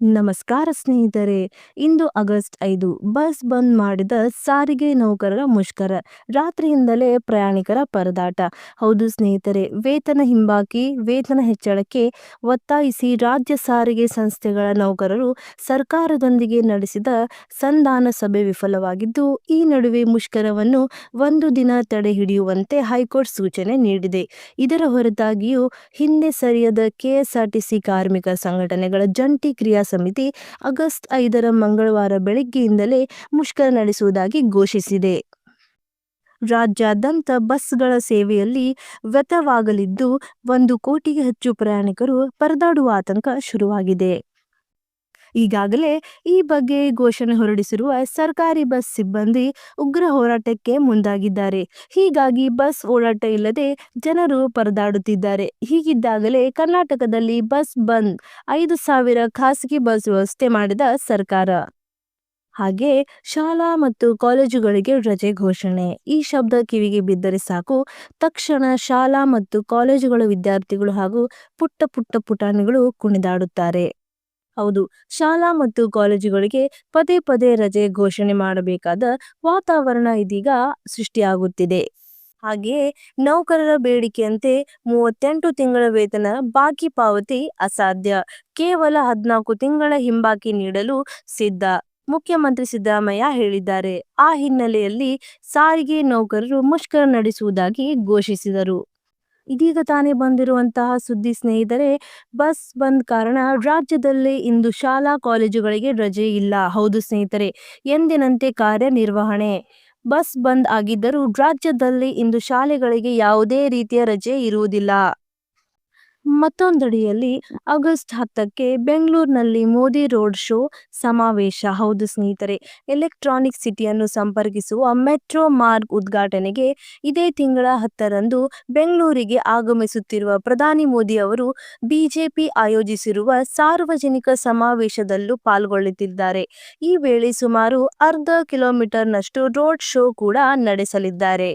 ನಮಸ್ಕಾರ ಸ್ನೇಹಿತರೆ, ಇಂದು ಆಗಸ್ಟ್ ಐದು, ಬಸ್ ಬಂದ್ ಮಾಡಿದ ಸಾರಿಗೆ ನೌಕರರ ಮುಷ್ಕರ, ರಾತ್ರಿಯಿಂದಲೇ ಪ್ರಯಾಣಿಕರ ಪರದಾಟ. ಹೌದು ಸ್ನೇಹಿತರೆ, ವೇತನ ಹಿಂಬಾಕಿ, ವೇತನ ಹೆಚ್ಚಳಕ್ಕೆ ಒತ್ತಾಯಿಸಿ ರಾಜ್ಯ ಸಾರಿಗೆ ಸಂಸ್ಥೆಗಳ ನೌಕರರು ಸರ್ಕಾರದೊಂದಿಗೆ ನಡೆಸಿದ ಸಂಧಾನ ಸಭೆ ವಿಫಲವಾಗಿದ್ದು, ಈ ನಡುವೆ ಮುಷ್ಕರವನ್ನು ಒಂದು ದಿನ ತಡೆ ಹಿಡಿಯುವಂತೆ ಹೈಕೋರ್ಟ್ ಸೂಚನೆ ನೀಡಿದೆ. ಇದರ ಹೊರತಾಗಿಯೂ, ಹಿಂದೆ ಸರಿಯದ ಕೆಎಸ್ಆರ್ಟಿಸಿ ಕಾರ್ಮಿಕ ಸಂಘಟನೆಗಳ ಜಂಟಿ ಕ್ರಿಯಾ ಸಮಿತಿ ಆಗಸ್ಟ್ ಐದರ ಮಂಗಳವಾರ ಬೆಳಗ್ಗೆಯಿಂದಲೇ ಮುಷ್ಕರ ನಡೆಸುವುದಾಗಿ ಘೋಷಿಸಿದೆ. ರಾಜ್ಯಾದ್ಯಂತ ಬಸ್ಗಳ ಸೇವೆಯಲ್ಲಿ ವ್ಯತವಾಗಲಿದ್ದು ಒಂದು ಕೋಟಿಗೆ ಹೆಚ್ಚು ಪ್ರಯಾಣಿಕರು ಪರದಾಡುವ ಆತಂಕ ಶುರುವಾಗಿದೆ. ಈಗಾಗಲೇ ಈ ಬಗ್ಗೆ ಘೋಷಣೆ ಹೊರಡಿಸಿರುವ ಸರ್ಕಾರಿ ಬಸ್ ಸಿಬ್ಬಂದಿ ಉಗ್ರ ಹೋರಾಟಕ್ಕೆ ಮುಂದಾಗಿದ್ದಾರೆ. ಹೀಗಾಗಿ ಬಸ್ ಓಡಾಟ ಇಲ್ಲದೆ ಜನರು ಪರದಾಡುತ್ತಿದ್ದಾರೆ. ಹೀಗಿದ್ದಾಗಲೇ ಕರ್ನಾಟಕದಲ್ಲಿ ಬಸ್ ಬಂದ್ ಐದು ಸಾವಿರ ಖಾಸಗಿ ಬಸ್ ವ್ಯವಸ್ಥೆ ಮಾಡಿದ ಸರ್ಕಾರ. ಹಾಗೆ ಶಾಲಾ ಮತ್ತು ಕಾಲೇಜುಗಳಿಗೆ ರಜೆ ಘೋಷಣೆ. ಈ ಶಬ್ದ ಕಿವಿಗೆ ಬಿದ್ದರೆ ಸಾಕು. ತಕ್ಷಣ ಶಾಲಾ ಮತ್ತು ಕಾಲೇಜುಗಳ ವಿದ್ಯಾರ್ಥಿಗಳು ಹಾಗೂ ಪುಟ್ಟ ಪುಟ್ಟ ಪುಟಾಣಿಗಳು ಕುಣಿದಾಡುತ್ತಾರೆ. ಹೌದು. ಶಾಲಾ ಮತ್ತು ಕಾಲೇಜುಗಳಿಗೆ ಪದೇ ಪದೇ ರಜೆ ಘೋಷಣೆ ಮಾಡಬೇಕಾದ ವಾತಾವರಣ ಇದೀಗ ಸೃಷ್ಟಿಯಾಗುತ್ತಿದೆ. ಹಾಗೆಯೇ ನೌಕರರ ಬೇಡಿಕೆಯಂತೆ ಮೂವತ್ತೆಂಟು ತಿಂಗಳ ವೇತನ, ಬಾಕಿ ಪಾವತಿ ಅಸಾಧ್ಯ. ಕೇವಲ ಹದಿನಾಲ್ಕು ತಿಂಗಳ ಹಿಂಬಾಕಿ ನೀಡಲು ಸಿದ್ಧ, ಮುಖ್ಯಮಂತ್ರಿ ಸಿದ್ದರಾಮಯ್ಯ ಹೇಳಿದ್ದಾರೆ. ಆ ಹಿನ್ನೆಲೆಯಲ್ಲಿ ಸಾರಿಗೆ ನೌಕರರು ಮುಷ್ಕರ ನಡೆಸುವುದಾಗಿ ಘೋಷಿಸಿದರು. ಇದೀಗ ತಾನೇ ಬಂದಿರುವಂತಹ ಸುದ್ದಿ ಸ್ನೇಹಿತರೆ, ಬಸ್ ಬಂದ್ ಕಾರಣ ರಾಜ್ಯದಲ್ಲಿ ಇಂದು ಶಾಲಾ ಕಾಲೇಜುಗಳಿಗೆ ರಜೆ ಇಲ್ಲ. ಹೌದು ಸ್ನೇಹಿತರೆ, ಎಂದಿನಂತೆ ಕಾರ್ಯನಿರ್ವಹಣೆ. ಬಸ್ ಬಂದ್ ಆಗಿದ್ದರೂ ರಾಜ್ಯದಲ್ಲಿ ಇಂದು ಶಾಲೆಗಳಿಗೆ ಯಾವುದೇ ರೀತಿಯ ರಜೆ ಇರುವುದಿಲ್ಲ. ಮತ್ತೊಂದೆಡೆಯಲ್ಲಿ ಆಗಸ್ಟ್ ಹತ್ತಕ್ಕೆ ಬೆಂಗಳೂರಿನಲ್ಲಿ ಮೋದಿ ರೋಡ್ ಶೋ ಸಮಾವೇಶ. ಹೌದು ಸ್ನೇಹಿತರೆ, ಎಲೆಕ್ಟ್ರಾನಿಕ್ ಸಿಟಿಯನ್ನು ಸಂಪರ್ಕಿಸುವ ಮೆಟ್ರೋ ಮಾರ್ಗ್ ಉದ್ಘಾಟನೆಗೆ ಇದೇ ತಿಂಗಳ ಹತ್ತರಂದು ಬೆಂಗಳೂರಿಗೆ ಆಗಮಿಸುತ್ತಿರುವ ಪ್ರಧಾನಿ ಮೋದಿ ಅವರು ಬಿಜೆಪಿ ಆಯೋಜಿಸಿರುವ ಸಾರ್ವಜನಿಕ ಸಮಾವೇಶದಲ್ಲೂ ಪಾಲ್ಗೊಳ್ಳುತ್ತಿದ್ದಾರೆ. ಈ ವೇಳೆ ಸುಮಾರು ಅರ್ಧ ಕಿಲೋಮೀಟರ್ನಷ್ಟು ರೋಡ್ ಶೋ ಕೂಡ ನಡೆಸಲಿದ್ದಾರೆ.